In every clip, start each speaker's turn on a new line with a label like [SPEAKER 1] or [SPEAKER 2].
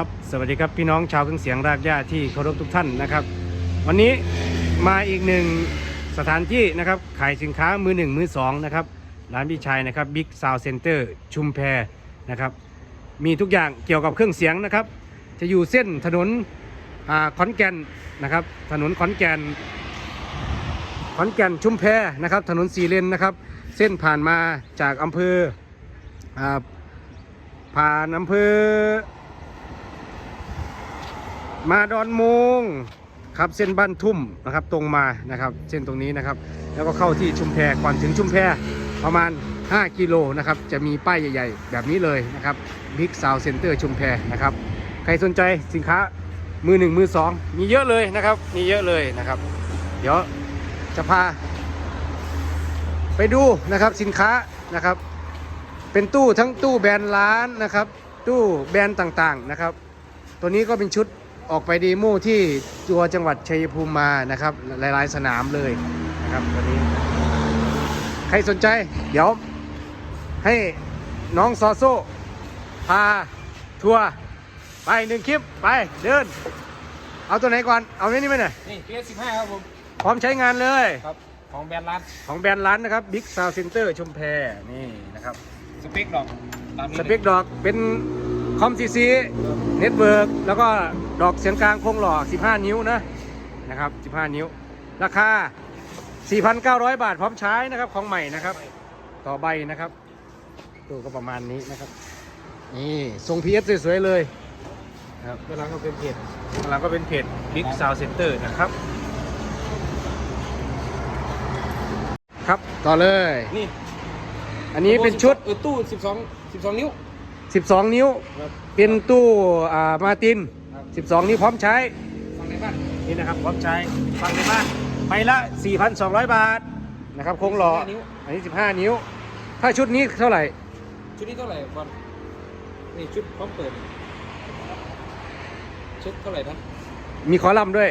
[SPEAKER 1] ครับ สวัสดีครับพี่น้องชาวเครื่องเสียงรากหญ้าที่เคารพทุกท่านนะครับ วันนี้มาอีกหนึ่งสถานที่นะครับขายสินค้ามือหนึ่งมือสองนะครับร้านพี่ชายนะครับบิ๊กซาวเซ็นเตอร์ชุมแพนะครับมีทุกอย่างเกี่ยวกับเครื่องเสียงนะครับ จะอยู่เส้นถนนอขอนแก่นนะครับ ถนนขอนแก่นขอนแก่นชุมแพนะครับ ถนนสีเลนนะครับ เส้นผ่านมาจากอำเภออผ่านอำเภอ มาดอนมงครับเส้นบ้านทุ่มนะครับตรงมานะครับเส้นตรงนี้นะครับ แล้วก็เข้าที่ชุมแพก่อนถึงชุมแพประมาณ 5 กิโลนะครับจะมีป้ายใหญ่ ๆ แบบนี้เลยนะครับบิ๊กซาวเซ็นเตอร์ชุมแพนะครับใครสนใจสินค้ามือหนึ่งมือสองมีเยอะเลยนะครับมีเยอะเลยนะครับ เดี๋ยวจะพา ไปดูนะครับสินค้านะครับ เป็นตู้ทั้งตู้แบรนด์ร้านนะครับ ตู้แบรนด์ต่างๆนะครับ ตัวนี้ก็เป็นชุด ออกไปดีโมที่ตัวจังหวัดชัยภูมิมานะครับ หลาย ๆ สนามเลยนะครับตัวนี้ ใครสนใจ เดี๋ยว ให้น้องซอโซพาทัวร์ไปหนึ่งคลิปไปเดิน เอาตัวไหนก่อน เอาไว้นี่ไหมเนี่ย
[SPEAKER 2] นี่เพียสิบห้าครับผม
[SPEAKER 1] พร้อมใช้งานเลย
[SPEAKER 2] ครับของแบรนด์ร้าน
[SPEAKER 1] ของแบรนด์ร้านนะครับ Big Sound Center ชุมแพนี่นะครับ
[SPEAKER 2] สเปคดอกตามนี้
[SPEAKER 1] สเปคดอกเป็น คอมซีซีเน็ตเวิร์กแล้วก็ดอกเสียงกลางโคงหล่อ 15 นิ้วนะนะครับ 15 นิ้ว ราคา 4,900 บาทพร้อมใช้นะครับของใหม่นะครับ ต่อใบนะครับตัวก็ประมาณนี้นะครับ นี่ทรง PS สวยๆเลยครับ
[SPEAKER 2] เวลาก็เป็นเพจ
[SPEAKER 1] ข้างหลังก็เป็นเพจ Big Sound Center นะครับ ครับต่อเลย
[SPEAKER 2] นี่
[SPEAKER 1] อันนี้เป็นชุด
[SPEAKER 2] เออตู้สิบสองสิบสองนิ้ว
[SPEAKER 1] 12 นิ้ว
[SPEAKER 2] ครับ
[SPEAKER 1] เป็นตู้อ่ามาติน
[SPEAKER 2] ครับ
[SPEAKER 1] 12 นิ้วพร้อมใช้
[SPEAKER 2] ฟังในบ้าน
[SPEAKER 1] นี่นะครับพร้อมใช้ฟังในบ้านไปละ 4,200 บาทนะครับโครงหล่อ
[SPEAKER 2] 15นิ้ว
[SPEAKER 1] อันนี้ 15 นิ้ว ถ้าชุดนี้เท่าไหร่
[SPEAKER 2] ชุดนี้เท่าไหร่บอลนี่ชุดพร้อมเปิด ชุดเท่าไหร่นะ
[SPEAKER 1] มีคอลัมน์ด้วย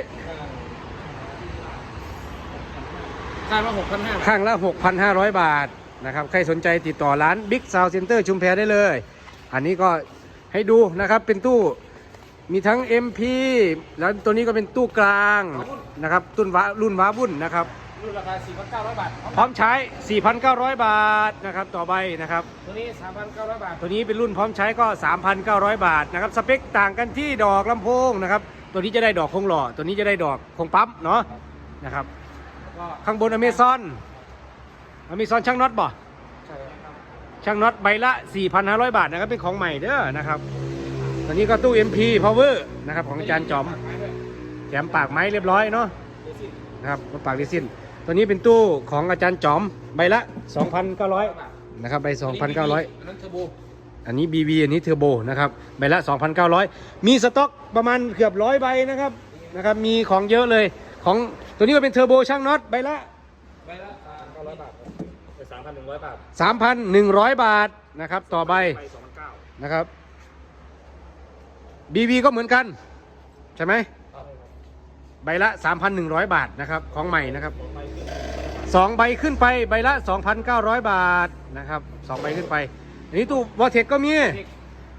[SPEAKER 2] ค่าละหกพันห้า
[SPEAKER 1] ข้างละ 6,500 บาทนะครับ ใครสนใจติดต่อร้าน Big Sound Center ชุมแพได้เลย อันนี้ก็ให้ดูนะครับเป็นตู้มีทั้ง MP แล้วตัวนี้ก็เป็นตู้กลางนะครับตุ้นวะรุ่นว้าวุ่นนะครับ
[SPEAKER 2] รุ่นราคาสี่พันเก้าร้อยบาท
[SPEAKER 1] พร้อมใช้ 4,900 บาทนะครับต่อใบนะครับ
[SPEAKER 2] ตัวนี้สามพันเก้าร้อยบาท
[SPEAKER 1] ตัวนี้เป็นรุ่นพร้อมใช้ก็ 3,900 บาทนะครับสเปคต่างกันที่ดอกลำโพงนะครับตัวนี้จะได้ดอกคงหล่อ ตัวนี้จะได้ดอกคงปั๊มเนาะนะครับ
[SPEAKER 2] แล้วก็
[SPEAKER 1] ข้างบนอเมซอนอเมซอนช่างน็อตบ่
[SPEAKER 2] ใช่ครับ
[SPEAKER 1] ช่างน็อตใบละ 4,500 บาทนะครับเป็นของใหม่เด้อนะครับตัวนี้ก็ตู้ MP Power นะครับของอาจารย์จอม
[SPEAKER 2] ฝากไว้ด้วย
[SPEAKER 1] แถมปากไม้เรียบร้อยเนาะ
[SPEAKER 2] เดี๋ยวสิ
[SPEAKER 1] นะครับปากดิซินตัวนี้เป็นตู้ของอาจารย์จอมใบละ 2,900
[SPEAKER 2] บาท
[SPEAKER 1] นะครับใบ2,900
[SPEAKER 2] อันนั้นเทอร์โบ
[SPEAKER 1] อันนี้ BB อันนี้เทอร์โบนะครับใบละ 2,900 มีสต็อกประมาณเกือบร้อยใบนะครับนะครับมีของเยอะเลยของตัวนี้ก็เป็นเทอร์โบช่างน็อตใบละ
[SPEAKER 2] ใบละเก้าร้อยบาท สามพันหนึ่งร้อยบาท
[SPEAKER 1] 3,100บาทนะครับ ต่อใบ
[SPEAKER 2] ไปสองพันเก้า
[SPEAKER 1] นะครับ BB ก็เหมือนกัน ใช่ไหมใบละ 3,100 บาทนะครับของใหม่นะครับสองใบขึ้นไปใบละ 2,900 บาทนะครับสองใบขึ้นไปอันนี้ตู้วอเทคก็มี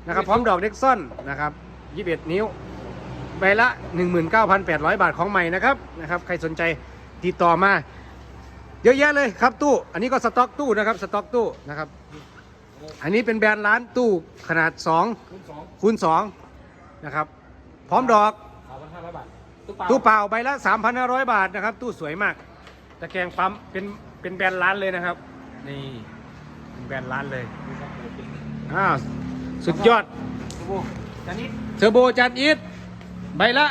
[SPEAKER 1] นะครับพร้อมดอกเด็กซ่อนนะครับ21 นิ้ว ใบละ 19,800 บาทของใหม่นะครับนะครับใครสนใจติดต่อมา เยอะแยะเลยครับตู้ อันนี้ก็สต็อกตู้นะครับสต็อกตู้นะครับ อันนี้เป็นแบรนด์ร้านตู้ขนาด
[SPEAKER 2] คูณสอง
[SPEAKER 1] 2คูณ2นะครับ พร้อมดอก
[SPEAKER 2] สามพันห้าร้อยบาทตู้เปล่า
[SPEAKER 1] ตู้เปล่าใบละ 3,500 บาทนะครับ ตู้สวยมาก ตะแกรงปั๊มเป็นเป็นแบรนด์ร้านเลยนะครับ นี่เป็นแบรนด์ร้านเลยอ้าวสุดยอด
[SPEAKER 2] โอ้โหจานนี้
[SPEAKER 1] เทอร์โบจัดอิทใบละ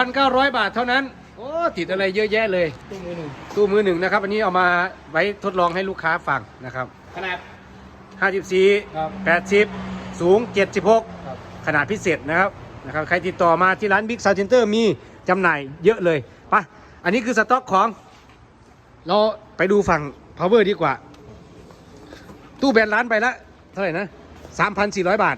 [SPEAKER 1] 2,900 บาทเท่านั้นโอ้ ติดอะไรเยอะแยะเลย
[SPEAKER 2] ตู้มือหนึ่ง
[SPEAKER 1] ตู้มือหนึ่งนะครับ อันนี้เอามาไว้ทดลองให้ลูกค้าฟังนะครับ
[SPEAKER 2] ขนาด
[SPEAKER 1] 54
[SPEAKER 2] ครับ
[SPEAKER 1] 80 สูง 76
[SPEAKER 2] ครับ
[SPEAKER 1] ขนาดพิเศษนะครับนะครับ ใครติดต่อมาที่ร้าน Big Sound Center มีจำหน่ายเยอะเลยไปะอันนี้คือสต็อกของ เราไปดูฝั่ง power ดีกว่า ตู้แบรนด์ร้านไปละเท่าไหร่นะ 3,400 บาท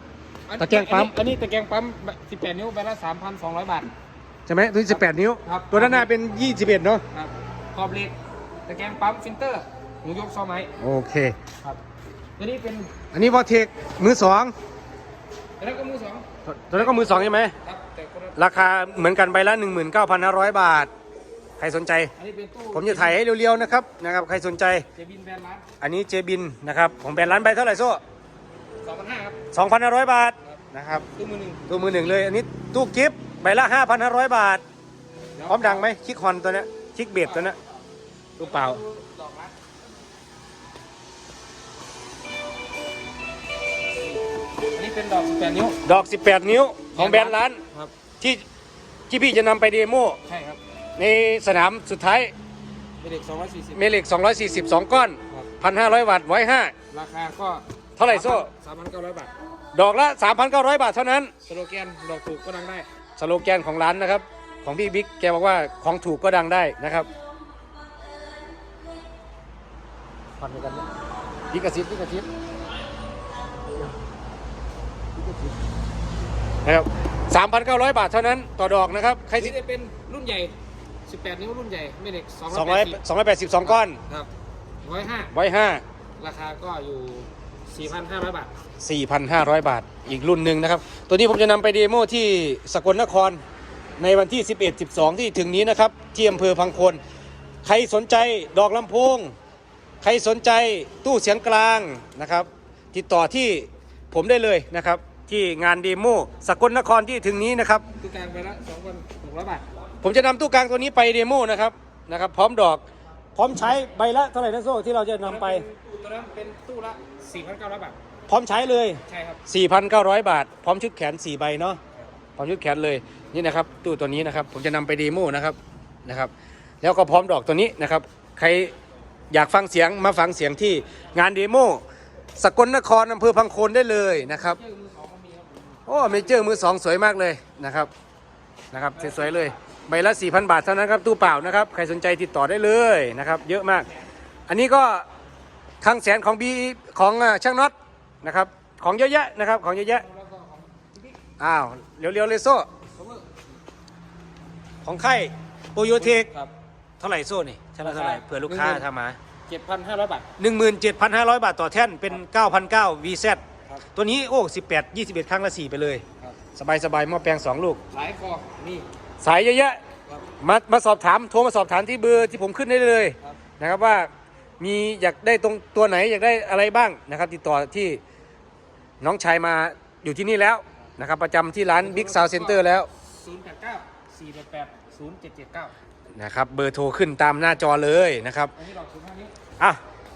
[SPEAKER 1] ตะแกรงปั๊ม
[SPEAKER 2] อันนี้ตะแกรงปั๊มสิบแปดนิ้วใบละสามพันสองร้อยบาท
[SPEAKER 1] ใช่ไหมตัวนี้18 นิ้ว
[SPEAKER 2] ครับ
[SPEAKER 1] ตัวด้านหน้าเป็น 21 เนาะ
[SPEAKER 2] ครับขอบเหล็กตะแกรงปั๊มฟิลเตอร์หมูยกซอไม้
[SPEAKER 1] โอเค
[SPEAKER 2] ครับตัวนี้เป็น
[SPEAKER 1] อันนี้วอเทคมือสอง
[SPEAKER 2] แล้วก็มือสอง
[SPEAKER 1] วตัวนั้นก็มือสองใช่ไหม
[SPEAKER 2] ครับแต่คนละ
[SPEAKER 1] ราคาเหมือนกันใบละ 19,500 บาท ใครสนใจ
[SPEAKER 2] อันนี้เป็นตู้
[SPEAKER 1] ผมจะถ่ายให้เร็วๆนะครับนะครับ ใครสนใจ
[SPEAKER 2] เจบินแบรนด์ร้าน
[SPEAKER 1] อันนี้เจบินนะครับของแบรนด์ร้านใบเท่าไหร่โซ่
[SPEAKER 2] สองพันห้าครับ
[SPEAKER 1] 2,500 บาทนะครับ
[SPEAKER 2] ตู้มือหนึ่ง
[SPEAKER 1] ตัวมือหนึ่งเลย อันนี้ตู้กิฟต์ ใบละ5,500บาท
[SPEAKER 2] เดี๋ยว
[SPEAKER 1] พร้อมดังไหมคิกฮอนตัวเนี้ยคิกเบสตัวเนี้ยตู้เปล่า
[SPEAKER 2] ดอกรักอันนี้เป็นดอกสิบแปดนิ้ว
[SPEAKER 1] ดอก 18 นิ้วของแบรนด์ร้าน
[SPEAKER 2] ครับ
[SPEAKER 1] ที่ที่พี่จะนำไปเดโม
[SPEAKER 2] ใช่ครับ
[SPEAKER 1] ในสนามสุดท้าย
[SPEAKER 2] เป็นเด็กสองร้อยสี่สิบ
[SPEAKER 1] เมเหล็ก242ก้อน
[SPEAKER 2] ครับ
[SPEAKER 1] 1,500 วัตต์ไว้5
[SPEAKER 2] ราคาก็
[SPEAKER 1] เท่าไหร่โซ่
[SPEAKER 2] สามพันเก้าร้อยบาท
[SPEAKER 1] ดอกละ 3,900 บาทเท่านั้น
[SPEAKER 2] สโลแกนดอกถูกก็ดังได้
[SPEAKER 1] สโลแกนของร้านนะครับ ของพี่บิ๊กแกบอกว่าของถูกก็ดังได้นะครับผ่อนไปกันพี่กระซิบพี่กระซิบนะครับ3,900บาทเท่านั้นต่อดอกนะครับ ใคร
[SPEAKER 2] อัน
[SPEAKER 1] สิ
[SPEAKER 2] นี้จะเป็นรุ่นใหญ่ 18 นิ้วรุ่นใหญ่ ไม่เด็ก
[SPEAKER 1] 200 282ก้อน
[SPEAKER 2] ครับร้อยห้า
[SPEAKER 1] ไว้5
[SPEAKER 2] ราคาก็อยู่ 4,500 บาท
[SPEAKER 1] 4,500 บาทอีกรุ่นหนึ่งนะครับ ตัวนี้ผมจะนำไปเดโมที่สกลนครในวันที่ 11 12 ที่ถึงนี้นะครับ ที่อำเภอพังโคน ใครสนใจดอกลำโพง ใครสนใจตู้เสียงกลางนะครับ ติดต่อที่ผมได้เลยนะครับ ที่งานเดโมสกลนครที่ถึงนี้นะครับ
[SPEAKER 2] ตู้กลางไปละ2,600บาท
[SPEAKER 1] ผมจะนำตู้กลางตัวนี้ไปเดโมนะครับนะครับพร้อมดอกพร้อมใช้ใบละเท่าไหร่นะโซ่ที่เราจะนำไป
[SPEAKER 2] ตัวนั้นเป็นตู้ละ4,900บาท
[SPEAKER 1] พร้อมใช้เลย
[SPEAKER 2] ใช่ครับ
[SPEAKER 1] 4,900 บาท พร้อมชุดแขน 4 ใบเนาะพร้อมชุดแขนเลยนี่นะครับตู้ตัวนี้นะครับ ผมจะนำไปเดโมนะครับนะครับ แล้วก็พร้อมดอกตัวนี้นะครับ ใครอยากฟังเสียงมาฟังเสียงที่งานเดโมสกลนครอำเภอพังโคนได้เลยนะครับ
[SPEAKER 2] เจอมือสองก็มีครับ
[SPEAKER 1] โอ้เมเจอร์มือสองสวยมากเลยนะครับนะครับสวยๆเลยใบละ 4,000 บาทเท่านั้นครับตู้เปล่านะครับใครสนใจติดต่อได้เลยนะครับ เยอะมาก อันนี้ก็ทางแสนของบีของอ่าช่างน็อต นะครับ ของเยอะแยะนะครับ ของเยอะแยะ
[SPEAKER 2] แล้วก็ของพี่บิ๊ก
[SPEAKER 1] อ้าว เร็วๆเลยโซ่
[SPEAKER 2] เขาเวอร์
[SPEAKER 1] ของไข่โปรโยเทค
[SPEAKER 2] ครับ
[SPEAKER 1] เท่าไหร่โซ่นี่ใช่ไหมเท่าไหร่เผื่อลูกค้า
[SPEAKER 2] หนึ่งหมื่น
[SPEAKER 1] ทำมา
[SPEAKER 2] 7,500 บาท
[SPEAKER 1] 17,500 บาทต่อแท่นเป็น 9,900 VZ
[SPEAKER 2] ครับ
[SPEAKER 1] ตัวนี้โอ้18 21 ครั้งละ 4 ไปเลย
[SPEAKER 2] ครับ
[SPEAKER 1] สบายๆหม้อแปลง 2 ลูก
[SPEAKER 2] หลายคอนี่
[SPEAKER 1] สายเยอะแยะ
[SPEAKER 2] ครับ
[SPEAKER 1] มามาสอบถามโทรมาสอบถามที่เบอร์ที่ผมขึ้นได้เลย
[SPEAKER 2] ครับ
[SPEAKER 1] นะครับว่ามีอยากได้ตรงตัวไหนอยากได้อะไรบ้างนะครับ ติดต่อที่ น้องชายมาอยู่ที่นี่แล้วนะครับ ประจำที่ร้าน Big Sound Center แล้ว
[SPEAKER 2] 089 488 0779
[SPEAKER 1] นะครับ เบอร์โทรขึ้นตามหน้าจอเลยนะครับ
[SPEAKER 2] อันนี้ดอกสุดท้ายนี้
[SPEAKER 1] อะ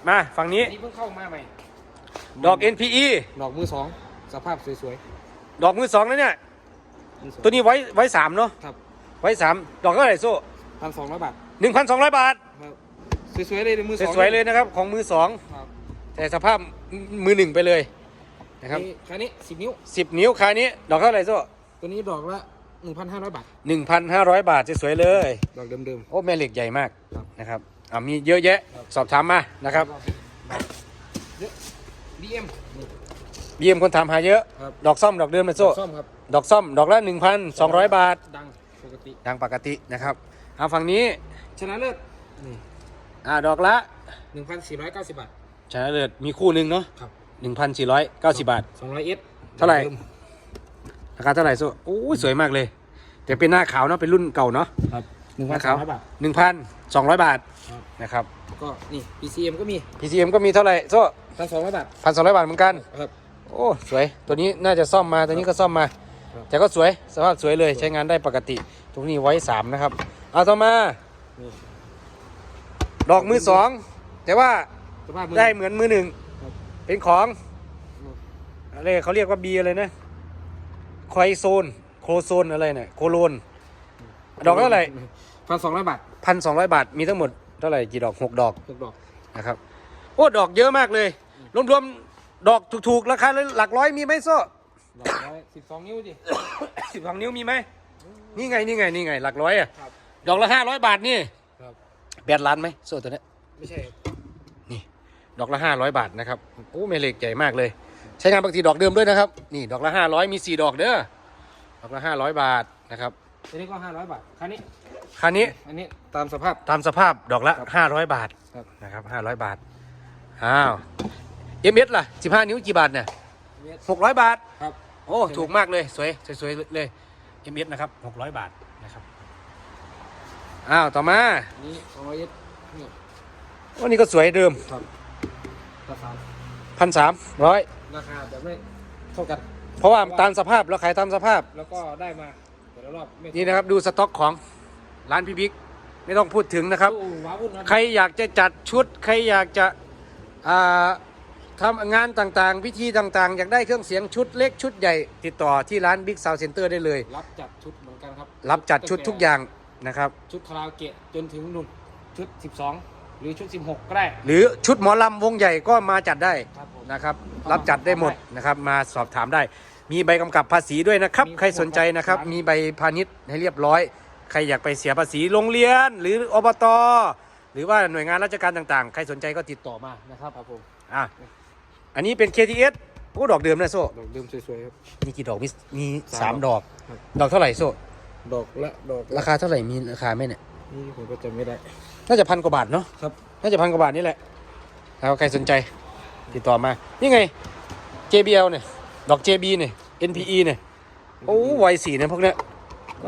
[SPEAKER 1] มาฝั่งนี้
[SPEAKER 2] อันนี้เพิ่งเข้ามาใหม่
[SPEAKER 1] ดอก NPE
[SPEAKER 2] ดอกมือสองสภาพสวย
[SPEAKER 1] ดอกมือสองแล้วเนี่ย
[SPEAKER 2] ๆมือสอง
[SPEAKER 1] ตัวนี้ไว้ไว้สามเนาะ
[SPEAKER 2] ครับ
[SPEAKER 1] ไว้สามดอกเท่าไหร่โซ่
[SPEAKER 2] พันสองร้อยบาท
[SPEAKER 1] หนึ่งพันสองร้อยบาท
[SPEAKER 2] ครับสวยๆเลยมือสอง
[SPEAKER 1] สวยๆเลยนะครับ ของมือสอง
[SPEAKER 2] ครับ
[SPEAKER 1] แต่สภาพมือหนึ่งไปเลย นะครับ
[SPEAKER 2] นี่คันนี้สิบนิ้ว
[SPEAKER 1] สิบนิ้วคานี้ ดอกเท่าไหร่โซ่
[SPEAKER 2] ตัวนี้ดอกละหนึ่งพันห้าร้อยบาท
[SPEAKER 1] หนึ่งพันห้าร้อยบาทสวยๆเลย
[SPEAKER 2] ดอกเดิม
[SPEAKER 1] โอ้แม่เหล็กใหญ่มาก
[SPEAKER 2] ครับ
[SPEAKER 1] นะครับอ่ามีเยอะแยะ
[SPEAKER 2] ครับ
[SPEAKER 1] สอบถามมานะครับ
[SPEAKER 2] ๆเยอะ BM นี่
[SPEAKER 1] บีเอ็มคนถามหาเยอะ
[SPEAKER 2] ครับ
[SPEAKER 1] ดอกซ่อมดอกเดิมนะโซ่
[SPEAKER 2] ซ่อมครับ
[SPEAKER 1] ดอกซ่อมดอกละ 1,200 บาท
[SPEAKER 2] ดังปกติ
[SPEAKER 1] ดังปกตินะครับเอาฝั่งนี้
[SPEAKER 2] ชนะเลิศนี่
[SPEAKER 1] อ่าดอกละ
[SPEAKER 2] หนึ่งพันสี่ร้อยเก้าสิบบาท
[SPEAKER 1] ชนะเลิศมีคู่หนึ่งเนาะ
[SPEAKER 2] ครับ
[SPEAKER 1] 1,490 บาท
[SPEAKER 2] สองร้อยเอส
[SPEAKER 1] เท่าไหร่ ราคาเท่าไหร่โซ่โอ้ยสวยมากเลย แต่เป็นหน้าขาวเนาะเป็นรุ่นเก่าเนาะ
[SPEAKER 2] ครับหนึ่ง
[SPEAKER 1] ห
[SPEAKER 2] พัน
[SPEAKER 1] น้า
[SPEAKER 2] สา
[SPEAKER 1] ขามว
[SPEAKER 2] ร้อยบาท
[SPEAKER 1] 1,200บาท
[SPEAKER 2] ครับ
[SPEAKER 1] นะครับ
[SPEAKER 2] ก็นี่ PCM ก็มี
[SPEAKER 1] PCM ก็มีเท่าไหร่โซ่
[SPEAKER 2] พันสองร้อยบาท
[SPEAKER 1] 1,200บาทเหมือนกัน
[SPEAKER 2] ครับ
[SPEAKER 1] โอ้สวยตัวนี้น่าจะซ่อมมาตัวนี้ก็ซ่อมมา
[SPEAKER 2] ครับ
[SPEAKER 1] แต่ก็สวยสภาพสวยเลยใช้งานได้ปกติ ตรงนี้ไว้สามนะครับเอาต่อมา
[SPEAKER 2] นี่
[SPEAKER 1] ดอกมือสองแต่ว่า
[SPEAKER 2] สภาพมือ
[SPEAKER 1] ได้เหมือนมือหนึ่ง
[SPEAKER 2] ครับ
[SPEAKER 1] เป็นของ
[SPEAKER 2] อืม
[SPEAKER 1] อะไรเขาเรียกว่าบีอะไรนะไคโซน โคโซนอะไรเนี่ยโคโลน ดอกเท่าไหร่
[SPEAKER 2] พันสองร้อยบาท
[SPEAKER 1] พันสองร้อยบาท มีทั้งหมดเท่าไหร่กี่ดอกหกดอก
[SPEAKER 2] หกดอก
[SPEAKER 1] นะครับโอ้ดอกเยอะมากเลย รวมๆ ดอกถูกๆ ราคาหลักร้อยมีไหมโซ่
[SPEAKER 2] ดอกร้อยสิบสองนิ้วดิ
[SPEAKER 1] สิบสองนิ้วมีไหมนี่ไงนี่ไงนี่ไง หลักร้อยอะ
[SPEAKER 2] ครับ
[SPEAKER 1] ดอกละห้าร้อยบาทนี่
[SPEAKER 2] ครับ
[SPEAKER 1] แปดล้านไหมโซ่ตัวเนี้ย
[SPEAKER 2] ไม่ใช่
[SPEAKER 1] นี่ ดอกละห้าร้อยบาทนะครับโอ้เมเหล็กใหญ่มากเลย ใช้งานปกติดอกเดิมด้วยนะครับ นี่ดอกละห้าร้อยมีสี่ดอกเด้อดอกละห้าร้อยบาทนะครับ
[SPEAKER 2] ตัวนี้ก็ห้าร้อยบาทคันนี้
[SPEAKER 1] คันนี้
[SPEAKER 2] อันนี้ตามสภาพ
[SPEAKER 1] ตามสภาพดอกละ
[SPEAKER 2] ครับ
[SPEAKER 1] ห้าร้อยบาท
[SPEAKER 2] ครับ
[SPEAKER 1] นะครับห้าร้อยบาทอ้าวเอ็มเอสล่ะสิบห้านิ้วกี่บาทเนี่ยหกร้อยบาท
[SPEAKER 2] ครับ
[SPEAKER 1] โอ้ถูกมากเลยสวยสวยๆเลย MS นะครับ600บาทนะครับอ้าวต่อมา
[SPEAKER 2] อันนี้สองร้อยเอ็ดนี่
[SPEAKER 1] วันนี้ก็สวยเดิม
[SPEAKER 2] ครับ ราคา
[SPEAKER 1] พันสามร้อย
[SPEAKER 2] ราคาแบบไม่เท่ากัน
[SPEAKER 1] เพราะว่าตามสภาพเราขายตามสภาพ
[SPEAKER 2] แล้วก็ได้มาแต่ละรอบไม่
[SPEAKER 1] นี่นะครับดูสต็อกของร้านพี่บิ๊กไม่ต้องพูดถึงนะครับ
[SPEAKER 2] ตู้ว้าวุ่นนะ
[SPEAKER 1] ใครอยากจะจัดชุด ใครอยากจะอ่าทำงานต่างๆ พิธีต่างๆ อยากได้เครื่องเสียงชุดเล็กชุดใหญ่ ติดต่อที่ร้าน Big Sound Center ได้เลย
[SPEAKER 2] รับจัดชุดเหมือนกันครับ
[SPEAKER 1] รับจัดชุดทุกอย่างนะครับ
[SPEAKER 2] ชุดคาราโอเกะจนถึงนุ่นชุด 12ห รือชุด 16 ก็ได้
[SPEAKER 1] หรือชุดหมอลำวงใหญ่ก็มาจัดได้
[SPEAKER 2] ครับผม
[SPEAKER 1] นะครับรับจัดได้หมดนะครับมาสอบถามได้ มีใบกำกับภาษีด้วยนะครับ
[SPEAKER 2] มี
[SPEAKER 1] ใครสนใจนะครับ
[SPEAKER 2] ครับ
[SPEAKER 1] มีใบพาณิชย์ให้เรียบร้อย ใครอยากไปเสียภาษีโรงเรียน หรืออบตหรือว่าหน่วยงานราชการต่างๆ ใครสนใจก็ติดต่อมานะครับ
[SPEAKER 2] ครับผม
[SPEAKER 1] อะอันนี้เป็น KTS โอ้ดอกเดิมนะโซ่
[SPEAKER 2] ดอกเดิมสวยๆครับ
[SPEAKER 1] มีกี่ดอกมีมีสา
[SPEAKER 2] สามม
[SPEAKER 1] ดอก
[SPEAKER 2] ครับ
[SPEAKER 1] ดอกเท่าไหร่โซ่
[SPEAKER 2] ดอกละดอก
[SPEAKER 1] ราคาเท่าไหร่มีราคาไหมเนี่ย
[SPEAKER 2] นี่ผมก็จำไม่ได้
[SPEAKER 1] น่าจะพันกว่าบาทเนาะ
[SPEAKER 2] ครับ
[SPEAKER 1] น่าจะพันกว่าบาทนี่แหละถ้าใครสนใจติดต่อมา นี่ไง JBL เนี่ย ดอก JB เนี่ย NPE เนี่ย โอ้ไวสีเนี่ยพวกเนี้ย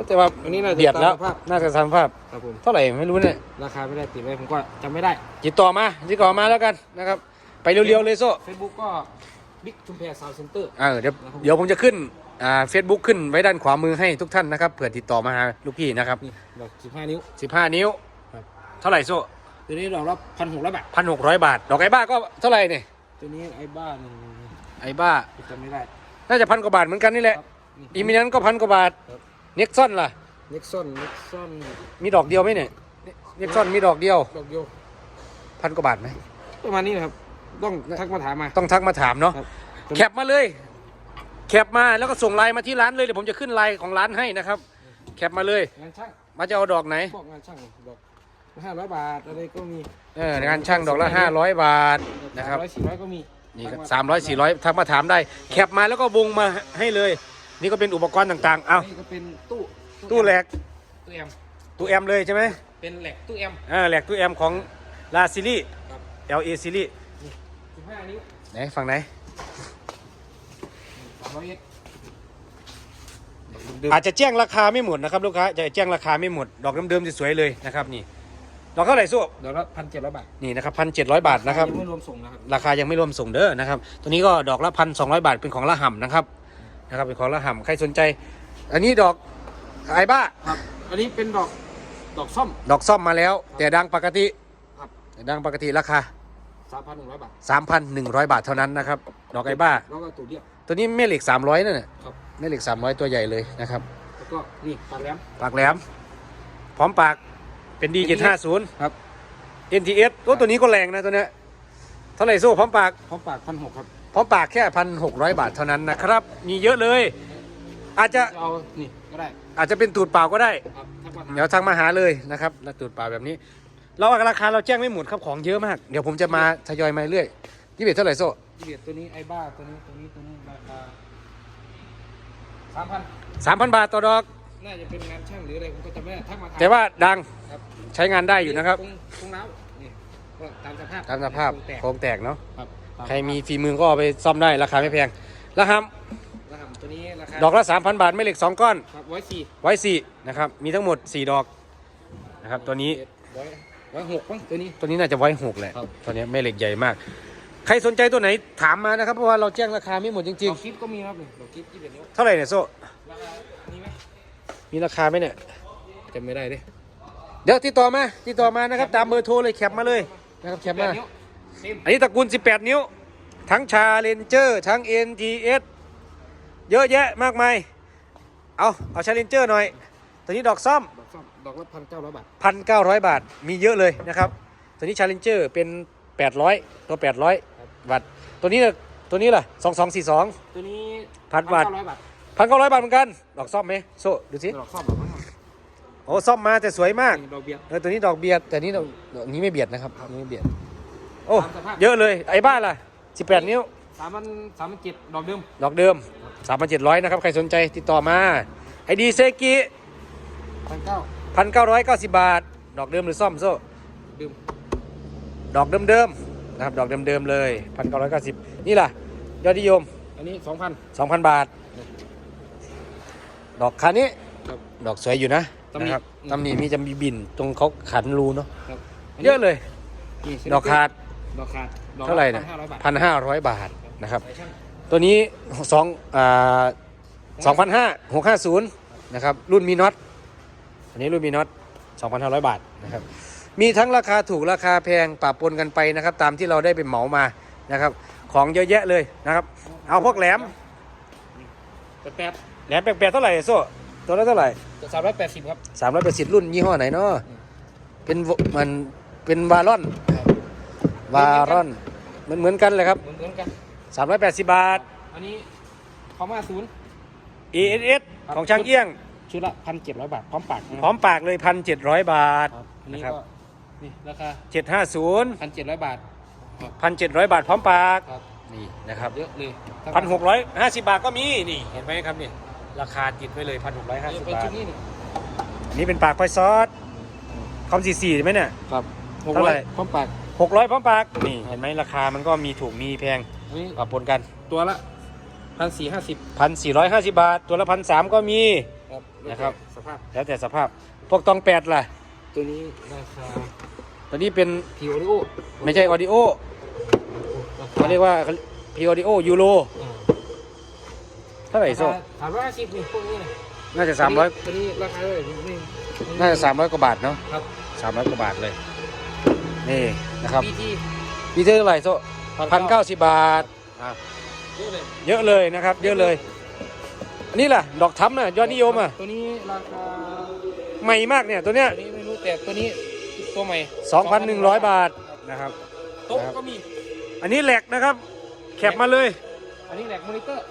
[SPEAKER 1] แต่ว่า
[SPEAKER 2] อันนี้น่าจะ
[SPEAKER 1] เบียดแล้ว
[SPEAKER 2] ตามสภาพ
[SPEAKER 1] น่าจะตามสภาพ
[SPEAKER 2] ครับผม
[SPEAKER 1] เท่าไหร่ไม่รู้เนี่ย
[SPEAKER 2] ราคาไม่ได้ติดไว้ผมก็จำไม่ได้
[SPEAKER 1] ติดต่อมาติดต่อมาแล้วกันนะครับ ไปเร็วๆเลยโซ่
[SPEAKER 2] Facebook ก็บิ๊กชุมแพรซาวเซ็นเตอร์
[SPEAKER 1] เออเดี๋ยวเดี๋ยวผมจะขึ้นอ่าเฟซบุ๊กขึ้นไว้ด้านขวามือให้ทุกท่านนะครับเผื่อติดต่อมาหาลูกพี่นะครับ
[SPEAKER 2] นี่ดอก15 นิ้ว
[SPEAKER 1] 15 นิ้ว
[SPEAKER 2] ครับ
[SPEAKER 1] เท่าไหร่โซ่
[SPEAKER 2] ตัวนี้ดอกละพันหกร้อยบาท
[SPEAKER 1] พันหกร้อยบาท ดอกไอ้บ้าก็เท่าไหร่เนี่ย
[SPEAKER 2] ตัวนี้ไอ้บ้าหนึ่ง
[SPEAKER 1] ไอ้บ้า
[SPEAKER 2] จำไม่ได้
[SPEAKER 1] น่าจะพันกว่าบาทเหมือนกันนี่แหละ
[SPEAKER 2] ครับนี่
[SPEAKER 1] อีมินันก็พันกว่าบาท
[SPEAKER 2] ครับ
[SPEAKER 1] เน็กซอนล่ะ
[SPEAKER 2] เน็กซอนเน็กซอน
[SPEAKER 1] มีดอกเดียวไหมเนี่ยเน็กซอนมีดอกเดียว
[SPEAKER 2] ดอกเดียว
[SPEAKER 1] พันกว่าบาทไหม
[SPEAKER 2] ประมาณนี้นะครับ ต้องทักมาถามมา
[SPEAKER 1] ต้องทักมาถามเนาะ
[SPEAKER 2] ครับ
[SPEAKER 1] แคปมาเลย แคปมาแล้วก็ส่งไลน์มาที่ร้านเลยเดี๋ยวผมจะขึ้นไลน์ของร้านให้นะครับ แคปมาเลย
[SPEAKER 2] งานช่าง
[SPEAKER 1] มาจะเอาดอกไหน
[SPEAKER 2] พวกงานช่างดอก ห้าร้อยบาทอะไรก็มี
[SPEAKER 1] เอองานช่างดอกละ500บาทนะครับ
[SPEAKER 2] ร้อยสี่ร้อยก็มี
[SPEAKER 1] นี่ก็
[SPEAKER 2] ทัก
[SPEAKER 1] สามร้อยสี่ร้อยทักมาถามได้ แคปมาแล้วก็วงมาให้เลย นี่ก็เป็นอุปกรณ์ต่างๆ เอา
[SPEAKER 2] นี่ก็เป็นตู้
[SPEAKER 1] ตู้แหลก
[SPEAKER 2] ตู้แอม
[SPEAKER 1] ตู้แอมเลยใช่ไหม
[SPEAKER 2] เป็นแหลกตู้แอม
[SPEAKER 1] อ่าแหลกตู้แอมของลาซิลี่
[SPEAKER 2] ครับ
[SPEAKER 1] LA ซีรีส์
[SPEAKER 2] สิบห้านิ้ว
[SPEAKER 1] ไหนฝั่งไหน
[SPEAKER 2] สามร้อยเอ็ด
[SPEAKER 1] อาจจะแจ้งราคาไม่หมดนะครับลูกค้าจะแจ้งราคาไม่หมด ดอกเดิมๆสวยๆเลยนะครับนี่ ดอกเท่าไหร่สู้
[SPEAKER 2] เดี๋ยวละพันเจ็ดร้อยบาท
[SPEAKER 1] นี่นะครับพันเจ็ดร้อยบาทนะครับ
[SPEAKER 2] ยังไม่รวมส่งนะครับ
[SPEAKER 1] ราคายังไม่รวมส่งเด้อนะครับ ตัวนี้ก็ดอกละพันสองร้อยบาทเป็นของละห่ำนะครับ นะครับ เป็นของละห่ำใครสนใจ อันนี้ดอกไอบ้า
[SPEAKER 2] ครับ อันนี้เป็นดอกดอกส้ม
[SPEAKER 1] ดอกซ่อมมาแล้ว แต่ดังปกติ
[SPEAKER 2] ครับ
[SPEAKER 1] แต่ดังปกติราคา
[SPEAKER 2] สามพันหนึ่งร้อยบาท
[SPEAKER 1] 3,100 บาทเท่านั้นนะครับ ดอกไอบ้า
[SPEAKER 2] แล้วก็ตู้เดียว
[SPEAKER 1] ตัวนี้แม่เหล็ก 300นั่นน่ะ
[SPEAKER 2] ครับ
[SPEAKER 1] แม่เหล็ก 300 ตัวใหญ่เลยนะครับ
[SPEAKER 2] แล้วก็นี่ปากแหลม
[SPEAKER 1] ปากแหลม พร้อมปาก เป็น D750
[SPEAKER 2] ครับ
[SPEAKER 1] NTS ตัวตัวนี้ก็แรงนะตัวเนี้ยเท่าไหร่สู้พร้อมปาก
[SPEAKER 2] พร้อมปากพันหกครับ
[SPEAKER 1] พร้อมปากแค่1,600บาทเท่านั้นนะครับ มีเยอะเลย อาจจะ
[SPEAKER 2] จะเอานี่ก็ได้
[SPEAKER 1] อาจจะเป็นตูดเปล่าก็ได้
[SPEAKER 2] ครับทักมาถาม
[SPEAKER 1] เดี๋ยวทางมาหาเลยนะครับแล้วตูดเปล่าแบบนี้ เราราคาเราแจ้งไม่หมดครับของเยอะมาก เดี๋ยวผมจะมาทยอยมาเรื่อยยี่สิบเท่าไหร่โซ่
[SPEAKER 2] เบียดตัวนี้ไอ้บ้าตัวนี้ตัวนี้ตัวนี้ราคาสามพัน
[SPEAKER 1] สามพันบาทต่อดอก
[SPEAKER 2] น่าจะเป็นงานช่างหรืออะไรผมก็จำไม่ได้ทักมาถาม
[SPEAKER 1] แต่ว่าดัง
[SPEAKER 2] ครับ
[SPEAKER 1] ใช้งานได้อยู่นะครับ
[SPEAKER 2] ตรงตรงน้าวนี่ก็ตามสภาพ
[SPEAKER 1] ตามสภาพ
[SPEAKER 2] ตรงแตก
[SPEAKER 1] โครงแตกเนาะ
[SPEAKER 2] ครับตา
[SPEAKER 1] ใครมีฝีมือก็เอาไปซ่อมได้ราคาไม่แพงแล้วครับ
[SPEAKER 2] แล้วครับตัวนี้ราคา
[SPEAKER 1] ดอกละ3,000 บาทไม่เหล็ก 2 ก้อน
[SPEAKER 2] ครับร้อยสี่
[SPEAKER 1] ไว้สี่นะครับมีทั้งหมด 4 ดอกนะครับตัวนี้
[SPEAKER 2] ร้อยร้อยหกมั้งตัวนี้
[SPEAKER 1] ตัวนี้น่าจะไว้หกแหละ
[SPEAKER 2] ครับ
[SPEAKER 1] ตัวนี้แม่เหล็กใหญ่มาก ใครสนใจตัวไหนถามมานะครับเพราะว่าเราแจ้งราคาไม่หมดจริง
[SPEAKER 2] ดอกคิดก็มีครับนี่ดอกคิดยี่สิบเอ็ดนิ้ว
[SPEAKER 1] ๆ เท่าไหร่เนี่ยโซ่
[SPEAKER 2] ราคานี้ไห ม
[SPEAKER 1] มีราคาไหมเนี่ย
[SPEAKER 2] จำไม่ได้ดิ
[SPEAKER 1] เดี๋ยวติดต่อมาติดต่อมานะครับตามเบอร์โทรเลยแคปมาเลยนะครับแคปมา
[SPEAKER 2] นิ้วเต็ม
[SPEAKER 1] อันนี้ตระกูล 18 นิ้ว ทั้งชาเลนเจอร์ทั้ง NTS เยอะแยะมากมาย เอาเอาชาเลนเจอร์หน่อยตัวนี้ดอกซ่อม
[SPEAKER 2] ดอกส้มดอกละพันเก้าร้อยบาท
[SPEAKER 1] 1,900บาทมีเยอะเลยนะครับ ตัวนี้ชาเลนเจอร์เป็น800ตัว800บาทตัวนี้น่ะตัวนี้ล่ะ2242
[SPEAKER 2] ตัวนี้
[SPEAKER 1] พันบาท
[SPEAKER 2] เก้าร้อยบาท
[SPEAKER 1] 1,900บาทเหมือนกันดอกซ่อมไหมโซ่ดูสิ
[SPEAKER 2] ดอกส้มดอกมั้ง
[SPEAKER 1] โอ้ซ่อมมาแต่สวยมาก
[SPEAKER 2] ดอกเบี้ย
[SPEAKER 1] เออตัวนี้ดอกเบียดแต่นี้ดอกดอกนี้ไม่เบียดนะครับอันนี้ไม่เบียดโอ้
[SPEAKER 2] ตามสภาพ
[SPEAKER 1] เยอะเลยไอ้บ้าล่ะ18นิ้ว
[SPEAKER 2] สามพันสามพันเจ็ดดอกเดิม
[SPEAKER 1] ดอกเดิม3,700นะครับใครสนใจติดต่อมาไอดีเซกิ
[SPEAKER 2] พันเก้า
[SPEAKER 1] 1,990บาท ดอกเดิมหรือซ่อมโซ่
[SPEAKER 2] เดิม
[SPEAKER 1] ดอกเดิมๆนะครับดอกเดิมๆเลย1,990นี่ล่ะยอดนิยม
[SPEAKER 2] อันนี้สองพัน
[SPEAKER 1] 2,000บาท ดอกคันนี้
[SPEAKER 2] ครับ
[SPEAKER 1] ดอกสวยอยู่นะ
[SPEAKER 2] ตำหนิ
[SPEAKER 1] นะครับ
[SPEAKER 2] อืม
[SPEAKER 1] ตำหนิมีจะมีบินตรงเขาขันรูเนาะ
[SPEAKER 2] ครับ
[SPEAKER 1] เยอะเลย
[SPEAKER 2] นี่
[SPEAKER 1] ดอกขาด
[SPEAKER 2] ดอกขาดดอก
[SPEAKER 1] เท่าไหร่เนี่ย
[SPEAKER 2] ห้าร้อยบาท
[SPEAKER 1] พันห้าร้อยบาทนะครับ
[SPEAKER 2] ใส่ช่าง
[SPEAKER 1] ตัวนี้สองอ่าสองพันห้าหกห้าศูนย์นะครับ รุ่นมีน็อตอันนี้รุ่นมีน็อตสองพันห้าร้อยบาทนะครับ มีทั้งราคาถูกราคาแพงปะปนกันไปนะครับ ตามที่เราได้ไปเหมามานะครับ ของเยอะแยะเลยนะครับ เอาพวกแหลม
[SPEAKER 2] แปด แปด
[SPEAKER 1] แหลมแปลกๆเท่าไหร่โซ่ตัวละเท่าไหร่
[SPEAKER 2] สามร้อยแปดสิบครับ
[SPEAKER 1] สามร้อยแปดสิบรุ่นยี่ห้อไหนเนาะ
[SPEAKER 2] อืม
[SPEAKER 1] เป็นวมันเป็นวารอนวารอนเหมือนเหมือนกันเลยครับ
[SPEAKER 2] เหมือนเหมือนกัน
[SPEAKER 1] สามร้อยแปดสิบบาท
[SPEAKER 2] อันนี้คอมมาศูนย์
[SPEAKER 1] ESS ของช่างเอี้ยง
[SPEAKER 2] ชุดละพันเจ็ดร้อยบาท พร้อมปากนะ
[SPEAKER 1] พร้อมปากเลยพันเจ็ดร้อยบาท
[SPEAKER 2] ครับอันนี้
[SPEAKER 1] นะครับ
[SPEAKER 2] ก็นี่ราคา
[SPEAKER 1] เจ็ดห้าศูนย์
[SPEAKER 2] พันเจ็ดร้อยบาท
[SPEAKER 1] พันเจ็ดร้อยบาทพร้อมปาก
[SPEAKER 2] ครับ
[SPEAKER 1] นี่นะครับ
[SPEAKER 2] เยอะเลย
[SPEAKER 1] พันหกร้อยห้าสิบบาทก็มี นี่ เห็นไหมครับนี่ ราคาติดไว้เลยพันหกร้อยห้าสิบ
[SPEAKER 2] เป็น
[SPEAKER 1] บา
[SPEAKER 2] ชุ
[SPEAKER 1] ท
[SPEAKER 2] ดนี้นี่
[SPEAKER 1] อันนี้เป็นปากไฟซอสคอมสี่สี่ไหมเนี่ย
[SPEAKER 2] ครับหก
[SPEAKER 1] เท่า
[SPEAKER 2] ร้
[SPEAKER 1] ไห
[SPEAKER 2] อ
[SPEAKER 1] ร่
[SPEAKER 2] ยพร้อมปาก
[SPEAKER 1] หกร้อยพร้อมปาก นี่เห็นไหมราคามันก็มีถูกมีแพง
[SPEAKER 2] อันนี้
[SPEAKER 1] ปะปนกัน
[SPEAKER 2] ตัวละพันสี่ห้าสิบ
[SPEAKER 1] พันสี่ร้อยห้าสิบบาท ตัวละพันสามก็มี
[SPEAKER 2] ครับ
[SPEAKER 1] นะครับ
[SPEAKER 2] สภาพ
[SPEAKER 1] แล้วแต่สภาพ พวกตองแปดล่ะ
[SPEAKER 2] ตัวนี้ราคา
[SPEAKER 1] ตัวนี้เป็น
[SPEAKER 2] พีโอริโอ
[SPEAKER 1] ไม่ใช่ออดิโอเขาเรียกว่าพีออดิโอยูโร เท่าไหร่โซ่
[SPEAKER 2] สามร้อยห้าสิบนี่พวกนี้นะ
[SPEAKER 1] น่าจะสามร้อย
[SPEAKER 2] ตัวนี้ราคาเท่าไหร่นี่
[SPEAKER 1] น่าจะสามร้อยกว่าบาทเนาะ
[SPEAKER 2] ครับ
[SPEAKER 1] สามร้อยกว่าบาทเลย นี่นะครับ
[SPEAKER 2] พีที
[SPEAKER 1] พี่เท่าไหร่โซ่พันเก้าสิบบาทอะ
[SPEAKER 2] เยอะเลย
[SPEAKER 1] เยอะเลยนะครับ เยอะเลย อันนี้ล่ะ ดอกทำน่ะยอดนิยมอะ
[SPEAKER 2] ตัวนี้ราคา
[SPEAKER 1] ใหม่มากเนี่ยตัวเนี้ย
[SPEAKER 2] ตัวนี้ไม่รู้แต่ตัวนี้ตัวใหม่
[SPEAKER 1] สองพันหนึ่งร้อยบาทนะครับ
[SPEAKER 2] โต๊ะก็มี
[SPEAKER 1] อันนี้แหลกนะครับ แคปมาเลย
[SPEAKER 2] อันนี้แหลกมอนิเตอร์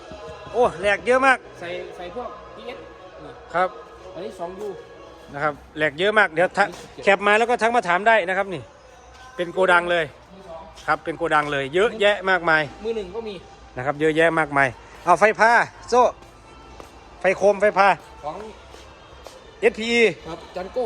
[SPEAKER 1] โอ้แหลกเยอะมาก
[SPEAKER 2] ใส่ใส่พวก PS นี่
[SPEAKER 1] ครับ
[SPEAKER 2] อันนี้สองยู
[SPEAKER 1] นะครับแหลกเยอะมากเดี๋ยวทักแคปมาแล้วก็ทักมาถามได้นะครับนี่ เป็นโกดังเลย
[SPEAKER 2] มือสอง
[SPEAKER 1] ครับเป็นโกดังเลย เยอะแยะมากมาย
[SPEAKER 2] มือหนึ่งก็มี
[SPEAKER 1] นะครับ เยอะแยะมากมายเอาไฟผ้าโซ่ไฟโคมไฟผ้า
[SPEAKER 2] ของ
[SPEAKER 1] SPE
[SPEAKER 2] ครับจันโก้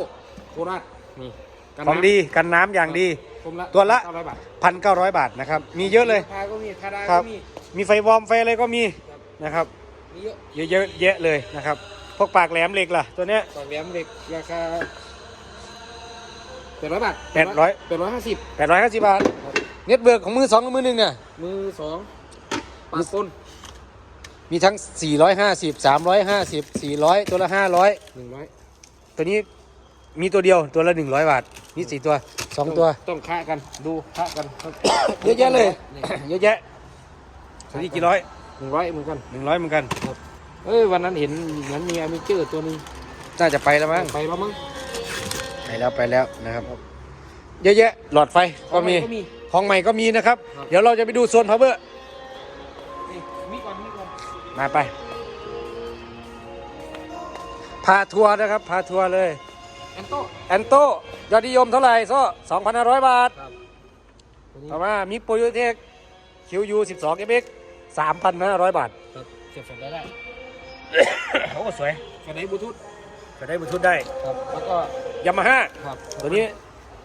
[SPEAKER 2] โคราชนี่กัน
[SPEAKER 1] ของ
[SPEAKER 2] น้ำ
[SPEAKER 1] ดีกันน้ำอย่างดี
[SPEAKER 2] ผมละ
[SPEAKER 1] ตัวละ
[SPEAKER 2] เก้าร้อยบาท
[SPEAKER 1] พันเก้าร้อยบาทนะครับ มีเยอะเลย
[SPEAKER 2] ราคาก็มีคาดา
[SPEAKER 1] ครั
[SPEAKER 2] ก็
[SPEAKER 1] บ
[SPEAKER 2] มี
[SPEAKER 1] มีไฟวอร์มไฟอะไรก็มี
[SPEAKER 2] ครับ
[SPEAKER 1] นะครับ
[SPEAKER 2] มีเยอะ
[SPEAKER 1] เยอะเยอะแยะเลยนะครับ พวกปากแหลมเหล็กล่ะตัวเนี้ย
[SPEAKER 2] ต่อแหลมเหล็กราคาแปดร้อยบาท
[SPEAKER 1] แปดร้อย
[SPEAKER 2] แปดร้อยห้าสิบ
[SPEAKER 1] แปดร้อยห้าสิบบาทเน็ตเบิร์กของมือสองกับมือหนึ่งเนี่ย
[SPEAKER 2] มือสองปากคน
[SPEAKER 1] มีทั้ง 450 350 400 ตัวละ
[SPEAKER 2] หนึ่งร้อย
[SPEAKER 1] 500 ตัวนี้มีตัวเดียวตัวละ 100 บาท มีสี่ตัว2ตัว
[SPEAKER 2] ต้องค้ากัน ดูค้ากันครับ
[SPEAKER 1] เยอะแยะเลย
[SPEAKER 2] นี่
[SPEAKER 1] เยอะแยะตัวนี้กี่ร้อย
[SPEAKER 2] หนึ่งร้อยเหมือนกัน
[SPEAKER 1] หนึ่งร้อยเหมือนกัน
[SPEAKER 2] เอ้ยวันนั้นเห็นเหมือนมีอเมเจอร์ตัวหนึง
[SPEAKER 1] น่าจะไปแล้วมั้ง
[SPEAKER 2] ไปแล้วมั้ง
[SPEAKER 1] ไปแล้วไปแล้วนะครับ เยอะแยะหลอดไฟก็มี
[SPEAKER 2] ก็มี
[SPEAKER 1] ของใหม่ก็มีนะครับ
[SPEAKER 2] ครับ
[SPEAKER 1] เดี๋ยวเราจะไปดูโซนพาวเวอร์
[SPEAKER 2] นี่มีก่อนมีก่อน
[SPEAKER 1] มาไป พาทัวร์นะครับ พาทัวร์เลย
[SPEAKER 2] แอนโต้
[SPEAKER 1] แอนโตยอดนิยมเท่าไหร่โซ่2,500บาท
[SPEAKER 2] ครับตัวนี้
[SPEAKER 1] ต่อมามีโปรยูเทค QU 12 FX 3,500 บาท
[SPEAKER 2] ครับเสียบแฟลชได้ได้
[SPEAKER 1] โอ้สวย
[SPEAKER 2] แฟลชได้บลูทูธ
[SPEAKER 1] จะได้บรรทุกได้
[SPEAKER 2] ครับแล้วก็
[SPEAKER 1] ยามาฮ่า
[SPEAKER 2] ครับ
[SPEAKER 1] ตัวนี้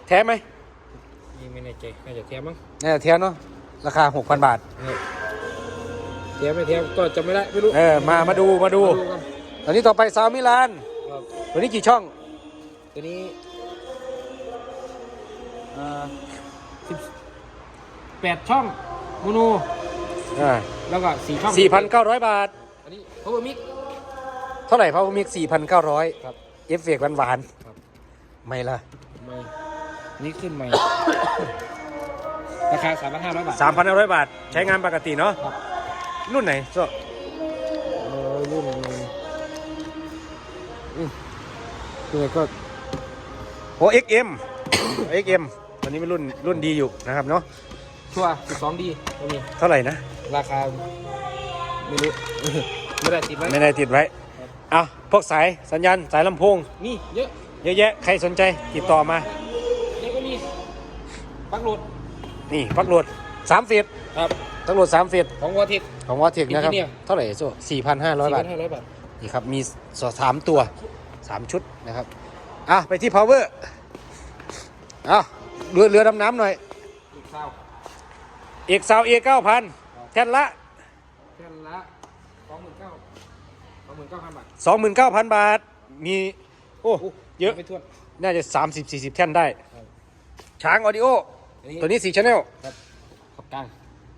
[SPEAKER 1] แท้ไหม
[SPEAKER 2] ยิงไม่ในใจน่าจะแท้มั้ง
[SPEAKER 1] น่าจะแท้เนาะราคา 6,000 บาท
[SPEAKER 2] แท้ไม่แท้ก็จะไม่ได้ไม่รู้
[SPEAKER 1] เออมามาดูมาดู
[SPEAKER 2] มากัน
[SPEAKER 1] ตัวนี้ต่อไปซาวมิลาน
[SPEAKER 2] ครับ
[SPEAKER 1] ตัวนี้กี่ช่อง
[SPEAKER 2] ตัวนี้เอ่อสิบแปดช่องโมโน
[SPEAKER 1] อ่า
[SPEAKER 2] แล้วก็สี่ช่อง
[SPEAKER 1] 4,900บาท
[SPEAKER 2] อันนี้ power mix
[SPEAKER 1] เท่าไหร่พาวมิก4,900
[SPEAKER 2] ครับ
[SPEAKER 1] เอฟเฟกต์หวาน
[SPEAKER 2] ครับ
[SPEAKER 1] ๆไม่ละ
[SPEAKER 2] ไม่นี่ขึ้นใหม่ ราคาสามพันห้าร้อยบาท
[SPEAKER 1] 3,500บาท ใช้งานปกติเนาะ
[SPEAKER 2] ครับ
[SPEAKER 1] รุ่นไหนโซ่
[SPEAKER 2] เออรุ่นนี้อืมตัวไหนก็
[SPEAKER 1] โอ้ XM XM ตัวนี้เป็นรุ่นรุ่นดีอยู่นะครับเนาะ
[SPEAKER 2] ชัวสิบสองดีตัวนี้
[SPEAKER 1] เท่าไหร่นะ
[SPEAKER 2] ราคาไม่รู้ ไม่ได้ติดไว้
[SPEAKER 1] ไม่ได้ติดไว้
[SPEAKER 2] ครับ
[SPEAKER 1] เอาพวกสายสัญญาณสายลำโพง
[SPEAKER 2] นี่เยอะ
[SPEAKER 1] เยอะแยะใครสนใจติดต่อมา
[SPEAKER 2] นี่ก็มีปลั๊กโหลด
[SPEAKER 1] นี่พักโหลดสามฟีต
[SPEAKER 2] ครับ
[SPEAKER 1] พักโหลดสามฟีต
[SPEAKER 2] ของวอทิก
[SPEAKER 1] ของวอเทคนะครับ
[SPEAKER 2] Engineer
[SPEAKER 1] เท่าไหร่โซ่สี่พันห้าร้อยบาท
[SPEAKER 2] ห้าร้อยบาท
[SPEAKER 1] นี่ครับ มีสสามตัวสามชุดนะครับอะไปที่ power อะเรือเรือดำน้ำหน่อย
[SPEAKER 2] อีกข้าว
[SPEAKER 1] เอกซาวเอเก้าพัน แท่นละ
[SPEAKER 2] แค่ละสองหมื่นเก้าสองหมื่นเก้าพันบาท
[SPEAKER 1] สองหมื่นเก้าพันบาท มี โอ้ เยอะ
[SPEAKER 2] ไม่ทวน
[SPEAKER 1] น่าจะสามสิบสี่สิบแท่นได้
[SPEAKER 2] ครับ
[SPEAKER 1] ช้างออดิโอ ตัวนี้สี่ชแนล
[SPEAKER 2] ขอบกลาง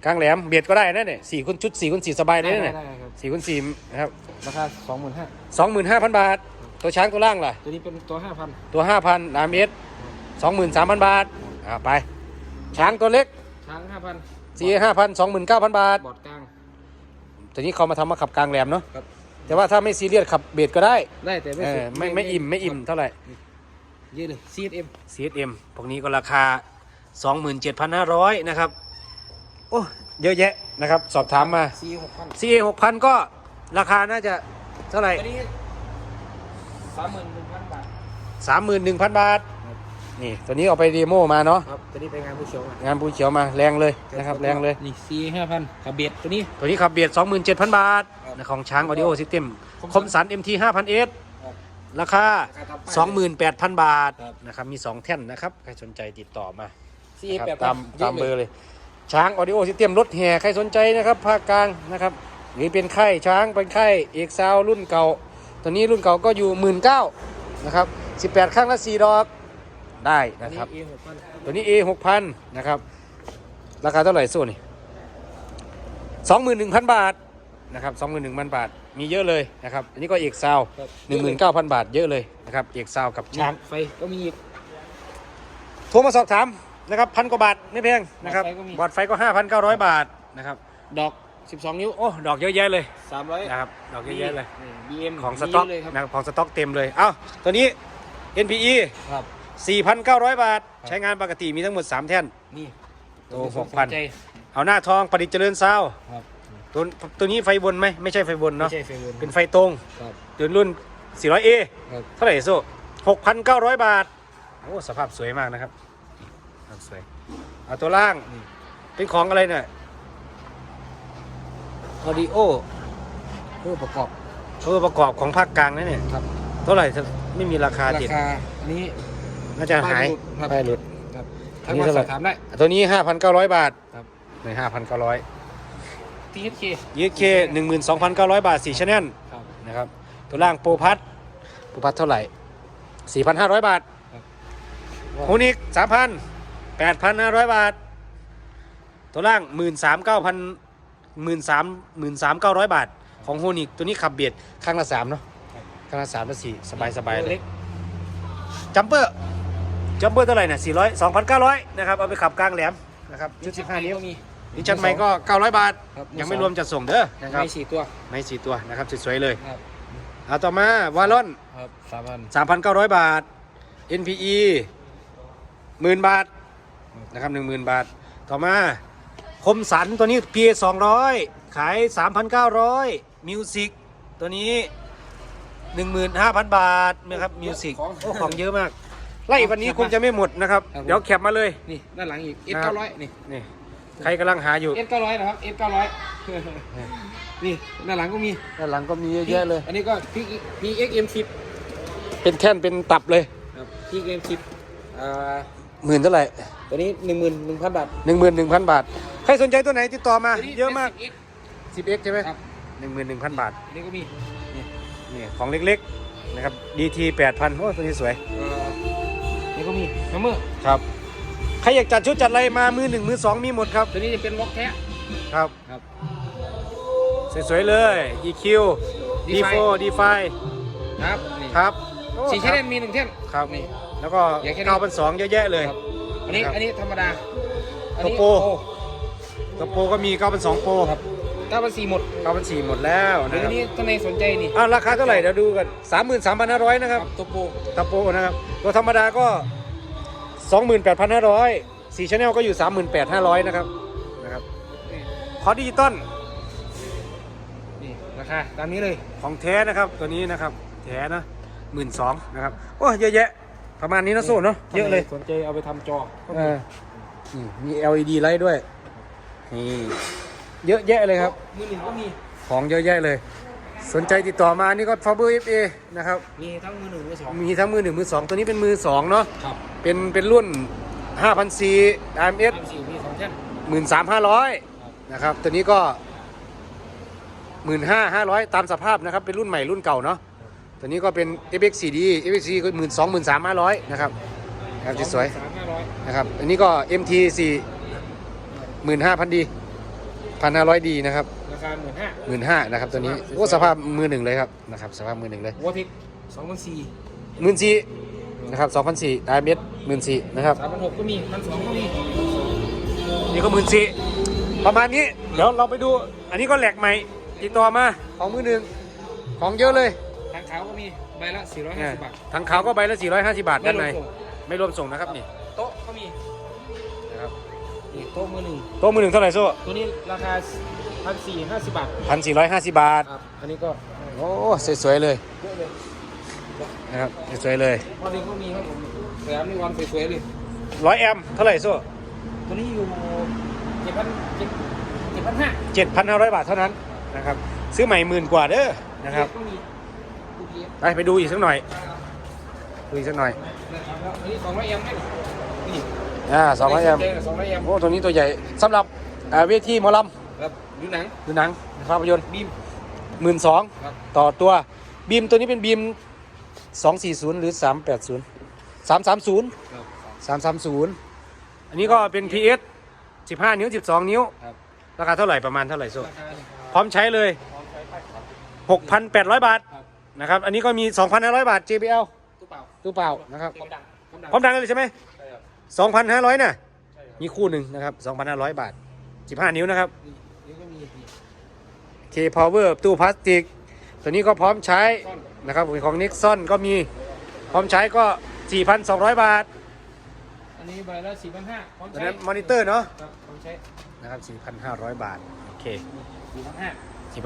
[SPEAKER 1] กลางแหลมเบียดก็ได้นะเนี่ยสี่คูณชุดสี่คูณสี่สบายเลยนะเนี่ย
[SPEAKER 2] ได้ครับ
[SPEAKER 1] สี่คูณสี่นะครับ
[SPEAKER 2] ราคาสองหมื่นห้า
[SPEAKER 1] สองหมื่นห้าพันบาท ตัวช้างตัวล่างล่ะ
[SPEAKER 2] ตัวนี้เป็นตัวห้าพัน
[SPEAKER 1] ตัวห้าพันดามเอสสองหมื่นสามพันบาท อ่าไป ช้างตัวเล็ก
[SPEAKER 2] ช้างห้าพัน
[SPEAKER 1] สี่ห้าพันสองหมื่นเก้าพันบาท
[SPEAKER 2] บอร์ดกลาง
[SPEAKER 1] ตัวนี้เขามาทำมาขับกลางแหลมเนาะ
[SPEAKER 2] ครับ
[SPEAKER 1] แต่ว่าถ้าไม่ซีเรียสขับเบียดก็ได้
[SPEAKER 2] ได้แต่ไม่
[SPEAKER 1] เอ
[SPEAKER 2] สุ
[SPEAKER 1] อ
[SPEAKER 2] ด
[SPEAKER 1] ไม่ไม่อิ่มไม่อิ่มเท่าไหร่
[SPEAKER 2] เยอะเลย CSM
[SPEAKER 1] CSM พวกนี้ก็ราคา 27,500 นะครับ โอ้เยอะแยะนะครับ สอบถามมา
[SPEAKER 2] C หกพัน
[SPEAKER 1] CA 6,000 ก็ราคาน่าจะเท่าไหร่
[SPEAKER 2] ตัวนี้สามหมื่นหนึ่งพันบาท
[SPEAKER 1] 31,000 บาท นี่ตัวนี้เอาไปดีโมมาเนาะ
[SPEAKER 2] ครับตัวนี้ไปงานผู้เชี่ยวชาญ
[SPEAKER 1] งานปูเขียวมาแรงเลยนะครับแรงเลย
[SPEAKER 2] นี่ C ห้าพันกับเบียดตัวนี้
[SPEAKER 1] ตัวนี้ขับเบียด 27,000 บาท
[SPEAKER 2] ครับ
[SPEAKER 1] นะของช้าง Audio System ค
[SPEAKER 2] ค
[SPEAKER 1] ม
[SPEAKER 2] มสั
[SPEAKER 1] สัน
[SPEAKER 2] น
[SPEAKER 1] MT 5,000S
[SPEAKER 2] ครับ
[SPEAKER 1] ราคา
[SPEAKER 2] ราคาตามป้าย
[SPEAKER 1] 28,000 บาท
[SPEAKER 2] ครับ
[SPEAKER 1] นะครับมี 2 แท่นนะครับใครสนใจติดต่อมา
[SPEAKER 2] C
[SPEAKER 1] ครับ
[SPEAKER 2] แปด
[SPEAKER 1] ตามตามเบอร์เลยช้างออดิโอซิสเต็มรถแห่ใครสนใจนะครับภาคกลางนะครับหรือเป็นค่ายช้างเป็นค่ายเอกซาวรุ่นเก่า ตัวนี้รุ่นเก่าก็อยู่หมื่นเก้านะครับสิบแปดข้างละสี่ดอก ได้นะครับ
[SPEAKER 2] A หกพัน
[SPEAKER 1] ตัวนี้ A หกพันนะครับ ราคาเท่าไหร่สู้นี่สองหมื่นหนึ่งพันบาทนะครับสองหมื่นหนึ่งพันบาท มีเยอะเลยนะครับ อันนี้ก็เอกซาวหนึ่งหมื่นเก้าพันบาทเยอะเลยนะครับ เอกซาวกับช้าง
[SPEAKER 2] ไฟก็มีอีก
[SPEAKER 1] โทรมาสอบถามนะครับพันกว่าบาทไม่แพงนะครับ
[SPEAKER 2] บอร์ดไฟก็มี
[SPEAKER 1] บอร์ดไฟก็ห้าพันเก้าร้อยบาทนะครับ
[SPEAKER 2] ดอก12นิ้ว
[SPEAKER 1] โอ้ ดอกเยอะแยะเลย
[SPEAKER 2] 300
[SPEAKER 1] นะครับ ดอกเยอะแยะเลย
[SPEAKER 2] นี่ BM
[SPEAKER 1] ของสต็อก
[SPEAKER 2] มีเยะเลยครับ
[SPEAKER 1] นะครับของสต็อกเต็มเลย เอ้า ตัวนี้ NPE
[SPEAKER 2] ครับ
[SPEAKER 1] 4,900 บาท
[SPEAKER 2] ครับ
[SPEAKER 1] ใช้งานปกติมีทั้งหมด 3 แท่น
[SPEAKER 2] นี่
[SPEAKER 1] โอ้
[SPEAKER 2] ตัว
[SPEAKER 1] หกพัน
[SPEAKER 2] สใจ
[SPEAKER 1] เอาหน้าทองประดิษฐ์เจริญซาวด์
[SPEAKER 2] ครับ
[SPEAKER 1] ตัวตัวนี้ไฟบนไหมไม่ใช่ไฟบน
[SPEAKER 2] ไม่
[SPEAKER 1] เนาะ
[SPEAKER 2] ใช่เฟรน
[SPEAKER 1] เป็นไฟตรง
[SPEAKER 2] ครับ
[SPEAKER 1] เดือนรุ่น 400A
[SPEAKER 2] ครับ
[SPEAKER 1] เท่าไหร่โซ่6,900 บาทโอ้สภาพสวยมากนะครับสภาพสวยเอาตัวล่าง
[SPEAKER 2] นี่
[SPEAKER 1] เป็นของอะไรเนี่ย
[SPEAKER 2] ออดิโอเพื่อประกอบ
[SPEAKER 1] เออประกอบของภาคกลางนะเนี่ย
[SPEAKER 2] ครับ
[SPEAKER 1] เท่าไหร่ไม่มีราคา
[SPEAKER 2] รา
[SPEAKER 1] ติด
[SPEAKER 2] คาอันนี้
[SPEAKER 1] น่าจะหาย
[SPEAKER 2] ป้ายหลุด
[SPEAKER 1] ไปหลุด
[SPEAKER 2] ครับครับ
[SPEAKER 1] อั
[SPEAKER 2] ทั
[SPEAKER 1] น
[SPEAKER 2] ก
[SPEAKER 1] นี้
[SPEAKER 2] มา
[SPEAKER 1] เท่าไหร่
[SPEAKER 2] สอบถามได้
[SPEAKER 1] ตัวนี้5,900บาท
[SPEAKER 2] ครับ
[SPEAKER 1] ใน5,900
[SPEAKER 2] THK
[SPEAKER 1] ยีเค12,900บาท4ชแนล
[SPEAKER 2] ครับ
[SPEAKER 1] นะครับตัวล่างโปรพัทโปรพัทเท่าไหร่4,500บาท
[SPEAKER 2] ครับ
[SPEAKER 1] ฮูนิก3,000 8,500บาท ตัวล่าง13,900 13,000 13,900บาท ของฮูนิกตัวนี้ขับเบียดข้างละ3เนาะข้างละ3ละ4สบายสบายๆเลยจัมเปอร์ จัมเปอร์เท่าไหร่น่ะ400 2,900นะครับเอาไปขับกลางแหลมนะครับชุด15นิ้ว
[SPEAKER 2] ก็มี
[SPEAKER 1] ดิชันใหม่ก็900บาท
[SPEAKER 2] ครับ
[SPEAKER 1] ยังไม่รวมจัดส่งเด้อนะครับ
[SPEAKER 2] ไม่สี่ตัว
[SPEAKER 1] ไม่สี่ตัวนะครับสวยๆเลย
[SPEAKER 2] ครับ
[SPEAKER 1] เอาต่อมาวาลอน
[SPEAKER 2] ครับสามพัน
[SPEAKER 1] 3,900 บาท NPE หมื่นบาทนะครับ10,000 บาท ต่อมาคมสันตัวนี้ PA 200 ขาย 3,900 Music ตัวนี้ 15,000 บาทนะครับ Music โอ้ของเยอะมาก ไล่วันนี้คงจะไม่หมดนะครับเดี๋ยวแคปมาเลย
[SPEAKER 2] นี่ด้านหลังอีก S
[SPEAKER 1] ครับ
[SPEAKER 2] 900นี่
[SPEAKER 1] นี่ ใครกำลังหาอยู่
[SPEAKER 2] S 900นะครับ S 900นี่ด้านหลังก็มี
[SPEAKER 1] ด้านหลังก็มีเยอะแยะเลย
[SPEAKER 2] อันนี้ก็ PXM
[SPEAKER 1] เป็นแท่นเป็นตับเลย
[SPEAKER 2] 10ครับ PXM 10อ่า
[SPEAKER 1] หมื่นเท่าไหร่
[SPEAKER 2] ตัวนี้11,000บาท
[SPEAKER 1] หนึ่งหมื่นหนึ่งพันบาท ใครสนใจตัวไหนติดต่อมา
[SPEAKER 2] ตัวนี้
[SPEAKER 1] เยอะมาก
[SPEAKER 2] ป็น
[SPEAKER 1] 10x ใช่ไหม
[SPEAKER 2] 10X ครับ
[SPEAKER 1] หนึ่งหมื่นหนึ่งพันบาท
[SPEAKER 2] อันนี้ก็มีนี่
[SPEAKER 1] นี่ของเล็กๆ นะครับ DT 8,000โอ้ตัวนี้สวย
[SPEAKER 2] เอ่อนี่ ก็มีฮัมเมอร์
[SPEAKER 1] ครับใครอยากจัดชุดจัดอะไรมามือหนึ่งมือสองมีหมดครับ
[SPEAKER 2] ตัวนี้จะเป็นล็อกแท้
[SPEAKER 1] ครับ
[SPEAKER 2] ครับ
[SPEAKER 1] สวยๆเลย EQ D4 D5
[SPEAKER 2] ครับนี่
[SPEAKER 1] ครับโอ้
[SPEAKER 2] สี่
[SPEAKER 1] ค
[SPEAKER 2] เช่
[SPEAKER 1] รับ
[SPEAKER 2] นมีหนึ่งเช่น
[SPEAKER 1] ครับ
[SPEAKER 2] นี่
[SPEAKER 1] แล้วก็
[SPEAKER 2] อย่างแค่นี้
[SPEAKER 1] เก้าพันสองเยอะแยะเลย
[SPEAKER 2] ครับอันนี้
[SPEAKER 1] ครับ
[SPEAKER 2] อันนี้ธรรมดาอันนี้
[SPEAKER 1] โปรตัวโปรก็มีเก้าพันสองโปร
[SPEAKER 2] ครับเก้าพันสี่หมด
[SPEAKER 1] เก้าพันสี่หมดแล้ว
[SPEAKER 2] เดี๋
[SPEAKER 1] นะ
[SPEAKER 2] ยว
[SPEAKER 1] ครับ
[SPEAKER 2] นี้ท่านในสนใจนี่
[SPEAKER 1] อ้าวราคาเท่าไหร่เดี๋ยวดูกันสามหมื่นสามพันห้าร้อยนะครับ
[SPEAKER 2] ตัวโปร
[SPEAKER 1] ตะโปนะครับตัวธรรมดาก็ 28,500สี่ชแนลก็อยู่ 38,500 นะครับนะครับ
[SPEAKER 2] นี่
[SPEAKER 1] คอร์สดิจิตอล
[SPEAKER 2] นี่ราคาตามนี้เลย
[SPEAKER 1] ของแท้นะครับตัวนี้นะครับแท้นะหมื่นสองนะครับโอ้เยอะแยะประมาณนี้นะโซ่เนาะเยอะเลย
[SPEAKER 2] สนใจเอาไปทำจอ
[SPEAKER 1] เออนี่มี LED ไลท์ด้วยนี่เยอะแยะเลยครับ
[SPEAKER 2] มือหนึ่งก็มี
[SPEAKER 1] ของเยอะแยะเลย สนใจติดต่อมานี่ก็ Faber FA นะครับ
[SPEAKER 2] มีทั้งมือหนึ่งมือสอง
[SPEAKER 1] มีทั้งมือหนึ่งมือสองตัวนี้เป็นมือสองเนาะ
[SPEAKER 2] ครับ
[SPEAKER 1] เป็นเป็นรุ่น 5,000C RMS
[SPEAKER 2] ทำสี่มีสองเช่น
[SPEAKER 1] หมื่นสามห้าร้อยนะครับ ตัวนี้ก็หมื่นห้าห้าร้อยตามสภาพนะครับ เป็นรุ่นใหม่รุ่นเก่าเนาะตัวนี้ก็เป็น FX 4D FX 4ก็หมื่นสองหมื่นสามห้าร้อยนะครับครับสวย
[SPEAKER 2] สามห้าร้อย
[SPEAKER 1] ๆนะครับอันนี้ก็ MT สี่หมื่นห้าพันดีพันห้าร้อยดีนะครับ
[SPEAKER 2] ราคาหมื่นห้า
[SPEAKER 1] หมื่นห้านะครับตัวนี้โอ้สภาพมือหนึ่งเลยครับนะครับสภาพมือหนึ่งเลย
[SPEAKER 2] วัวทิกสองพันสี่
[SPEAKER 1] หมื่นสี่นะครับสองพันสี่ไดเมตรหมื่นสี่นะครับ
[SPEAKER 2] สามพันหกก็มีพันสองก็มี
[SPEAKER 1] นี่ก็หมื่นสี่ประมาณนี้เดี๋ยวเราไปดู อันนี้ก็แหลกใหม่ติดต่อมาของมือหนึ่งของเยอะเลย
[SPEAKER 2] ทางขาวก็มีใบละสี่ร้อยห้าสิบบาท
[SPEAKER 1] ทางขาวก็ใบละ450 บาทด้านใน
[SPEAKER 2] ไม่รวมส่ง
[SPEAKER 1] ไม่รวมส่งนะครับนี่
[SPEAKER 2] โต๊ะก็มี
[SPEAKER 1] นะครับ
[SPEAKER 2] นี่โต๊ะมือหนึ่ง
[SPEAKER 1] โต๊ะมือหนึ่งเท่าไหร่โซ่
[SPEAKER 2] ตัวนี้ราคา พันสี่ห้าสิบบาท
[SPEAKER 1] พันสี่ร้อยห้าสิบบาท
[SPEAKER 2] ครับอันนี้ก็
[SPEAKER 1] โอ้สวยๆเลย
[SPEAKER 2] เยอะเลย
[SPEAKER 1] นะครับสวยๆเลย
[SPEAKER 2] วันนี้ก็มีครับผมสยามนี่วันสวยๆเลย
[SPEAKER 1] ร้อยแอมป์เท่าไหร่โซ่
[SPEAKER 2] ตัวนี้อยู่เจ็ดพันเจ็ดเจ็ดพันห้า
[SPEAKER 1] เจ็ดพันห้าร้อยบาทเท่านั้นนะครับ ซื้อใหม่หมื่นกว่าเด้อนะครับ
[SPEAKER 2] ก็มีตู้เกียร์
[SPEAKER 1] ไปไปดูอีกสักหน่อยดูอีกสักหน่อย
[SPEAKER 2] นะครับแล้วอันนี้สองร้อยแอมป์ไหมนี่
[SPEAKER 1] อ่าสองร้อยแอมป์
[SPEAKER 2] สองร้อยแอมป์
[SPEAKER 1] โอ้ตัวนี้ตัวใหญ่สำหรับอ่าเวทีหมอล
[SPEAKER 2] ครับ ดูหนังำ
[SPEAKER 1] ดูหนังภาพยนตร์
[SPEAKER 2] บีม
[SPEAKER 1] หมื่นสอง
[SPEAKER 2] ครับ
[SPEAKER 1] ต่อตัวบีมตัวนี้เป็นบีมสองสี่ศูนย์หรือสามแปดศูนย์สามสามศูนย์
[SPEAKER 2] ครับ
[SPEAKER 1] สามสามศูนย์อันนี้ก็เป็น PS สิบห้านิ้วสิบสองนิ้ว
[SPEAKER 2] ครับ
[SPEAKER 1] ราคาเท่าไหร่ประมาณเท่าไหร่โซ่
[SPEAKER 2] ราคาเนี่ย
[SPEAKER 1] พร้อมใช้เลย
[SPEAKER 2] พร้อมใช้ป้ายครับ
[SPEAKER 1] หกพันแปดร้อยบาท
[SPEAKER 2] ครับ
[SPEAKER 1] นะครับ อันนี้ก็มีสองพันห้าร้อยบาท JBL
[SPEAKER 2] ตู้เปล่า
[SPEAKER 1] ตู้เปล่านะครับ
[SPEAKER 2] พร้อมดังพร้อมดัง
[SPEAKER 1] พร้อมดังเลยใช่ไหม
[SPEAKER 2] ใช่ครับ
[SPEAKER 1] สองพันห้าร้อยน่ะ
[SPEAKER 2] ใช่ครับ
[SPEAKER 1] มีคู่หนึ่งนะครับสองพันห้าร้อยบาทสิบห้านิ้วนะครับ
[SPEAKER 2] นี่นี่ก็มีนี่
[SPEAKER 1] K Power ตู้พลาสติก ตัวนี้ก็พร้อมใช้
[SPEAKER 2] ซ่อน
[SPEAKER 1] นะครับของ Nixon ก็มีพร้อมใช้ก็ 4,200 บาท
[SPEAKER 2] อันนี้ใบละสี่พันห้าพร้อม
[SPEAKER 1] ตัว
[SPEAKER 2] ใช้
[SPEAKER 1] นั้นมอนิเตอร์เนาะ
[SPEAKER 2] ครับพร้อมใช้
[SPEAKER 1] นะครับ 4,500 บาท โอเค
[SPEAKER 2] สี่พั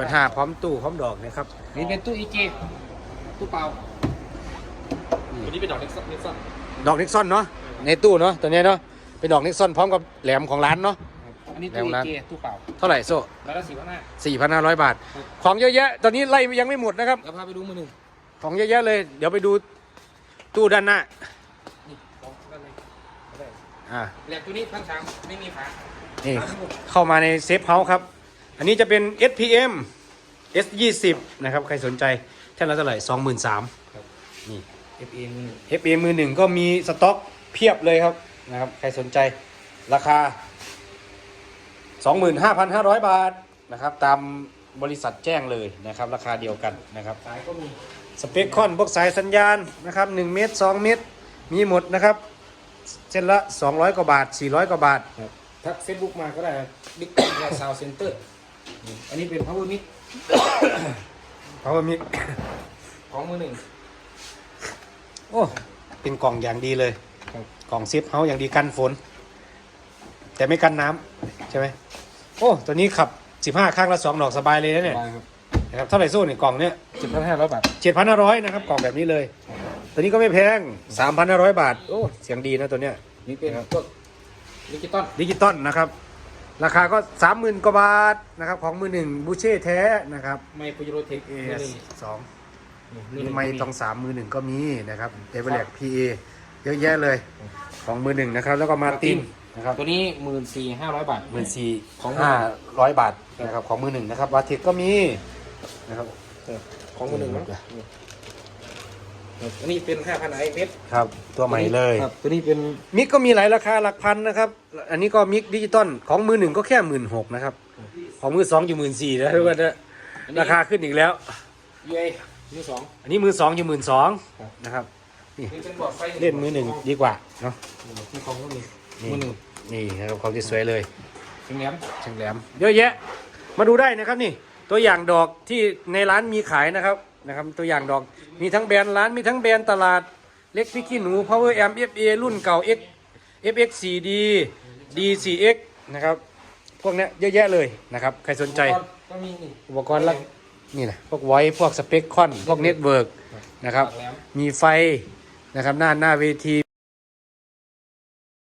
[SPEAKER 2] นห้า
[SPEAKER 1] 4,500 พร้อมตู้พร้อมดอกนะครับ
[SPEAKER 2] นี่เป็นตู้อีเจตู้เปล่าตัวนี้เป็นดอกเล็กซับเล็กซับ
[SPEAKER 1] ดอก Nixon เนาะในตู้เนาะตัวเนี้ยเนาะเป็นดอก Nixon พร้อมกับแหลมของร้านเนาะ
[SPEAKER 2] อันนี้ตู้
[SPEAKER 1] แนวร้าน
[SPEAKER 2] อีเจตู้เปล่า
[SPEAKER 1] เท่าไหร่โซ่
[SPEAKER 2] ใบละสี่พันห้า
[SPEAKER 1] 4,500บาทของเยอะแยะ ตอนนี้ไล่ยังไม่หมดนะครับ
[SPEAKER 2] เดี๋ยวพาไปดูมือหนึ่ง
[SPEAKER 1] ของเยอะแยะเลย เดี๋ยวไปดูตู้ด้านหน้า
[SPEAKER 2] นี่ของด้านในเอาได้
[SPEAKER 1] อ่า
[SPEAKER 2] แหลกตัวนี้พันสามไม่มีฝา
[SPEAKER 1] นี่เข้ามาในเซฟเฮาส์ครับ อันนี้จะเป็น SPM S20 นะครับ ใครสนใจ แท่านละเท่าไหร่23,000นี่
[SPEAKER 2] เอฟเองมือหนึ่ง
[SPEAKER 1] FPM มือหนึ่งก็มีสต็อกเพียบเลยครับนะครับ ใครสนใจราคา 25,500 บาทนะครับตามบริษัทแจ้งเลยนะครับ ราคาเดียวกันนะครับ
[SPEAKER 2] สายก็มี
[SPEAKER 1] สเปคคอนพวกสายสัญญาณนะครับ1เมตร2เมตร มีหมดนะครับเส้นละ 200 กว่าบาท 400 กว่าบาท
[SPEAKER 2] ครับทักเฟซบุ๊กมาก็ได้บิ๊กแกซาวเซ็นเตอร์อันนี้เป็น power mic
[SPEAKER 1] เพราะว่ามี
[SPEAKER 2] ของมือหนึ่ง
[SPEAKER 1] โอ้เป็นกล่องอย่างดีเลย
[SPEAKER 2] ครับ
[SPEAKER 1] กล่องซิปเฮาอย่างดีกันฝน แต่ไม่กันน้ำใช่ไหมโอ้ตัวนี้ขับ15ข้างละ2ดอกสบายเลยนะเนี่ย
[SPEAKER 2] ได้ครับ
[SPEAKER 1] นะครับเท่าไหร่โซ่เนี่ยกล่องเนี่ย
[SPEAKER 2] เจ็ดพันห้าร้อยบาท
[SPEAKER 1] 7,500นะครับกล่องแบบนี้เลย ตัวนี้ก็ไม่แพง3,500บาทโอ้เสียงดีนะตัวเนี้ย
[SPEAKER 2] นี่เป็นพวกดิจิตอล
[SPEAKER 1] ดิจิตอลนะครับ ราคาก็ 30,000กว่าบาทนะครับ ของมือหนึ่งบูเช่แท้นะครับ
[SPEAKER 2] ไมโครโยโรเทค
[SPEAKER 1] AS สอง
[SPEAKER 2] นี่
[SPEAKER 1] มีไม่ต้องสามมือหนึ่งก็มีนะครับเดเวลแลก PA เยอะแยะเลย ของมือหนึ่งนะครับ แล้วก็มาติน นะครับ
[SPEAKER 2] ตัวนี้หมื่นสี่ห้าร้อยบาท
[SPEAKER 1] หมื่นสี่
[SPEAKER 2] ของมือ
[SPEAKER 1] ห้าร้อยบาทนะครับของมือหนึ่งนะครับวาเทคก็มีนะครับ
[SPEAKER 2] ของมือหนึ่งมั้งอันนี้เป็นห้าพันไอเพชร
[SPEAKER 1] ครับ ตัวใหม่เลย
[SPEAKER 2] ครับตัวนี้เป็น
[SPEAKER 1] มิกก็มีหลายราคาหลักพันนะครับ อันนี้ก็มิกดิจิตอลของมือหนึ่งก็แค่หมื่นหกนะครับ ของมือสองอยู่หมื่นสี่แล้วทุกคนนะราคาขึ้นอีกแล้ว
[SPEAKER 2] ยูเอมือสอง
[SPEAKER 1] อันนี้มือสองอยู่หมื่นสอง
[SPEAKER 2] ครับ
[SPEAKER 1] นะครับ
[SPEAKER 2] นี่เป็นบอร์ดไฟ
[SPEAKER 1] เล่นมือหนึ่งดีกว่าเนาะ
[SPEAKER 2] มือของก็มี
[SPEAKER 1] นี่
[SPEAKER 2] มือหนึ่ง
[SPEAKER 1] นี่นะครับความที่สวยเลย
[SPEAKER 2] ถึงแหลม
[SPEAKER 1] ช่างแหลมเยอะแยะ มาดูได้นะครับนี่ ตัวอย่างดอกที่ในร้านมีขายนะครับนะครับ ตัวอย่างดอกมีทั้งแบรนด์ร้านมีทั้งแบรนด์ตลาดเล็กพิกกี้หนู Power Amp FA รุ่นเก่า X FX 4D D4X นะครับพวกเนี้ยเยอะแยะเลยนะครับใครสนใจ
[SPEAKER 2] ก็มีนี่
[SPEAKER 1] อุปกรณ์ละนี่แหละพวกไว้พวกสเปคคอน พวกเน็ตเวิร์กนะครับ
[SPEAKER 2] ปากแหลม
[SPEAKER 1] มีไฟนะครับหน้าหน้าเวที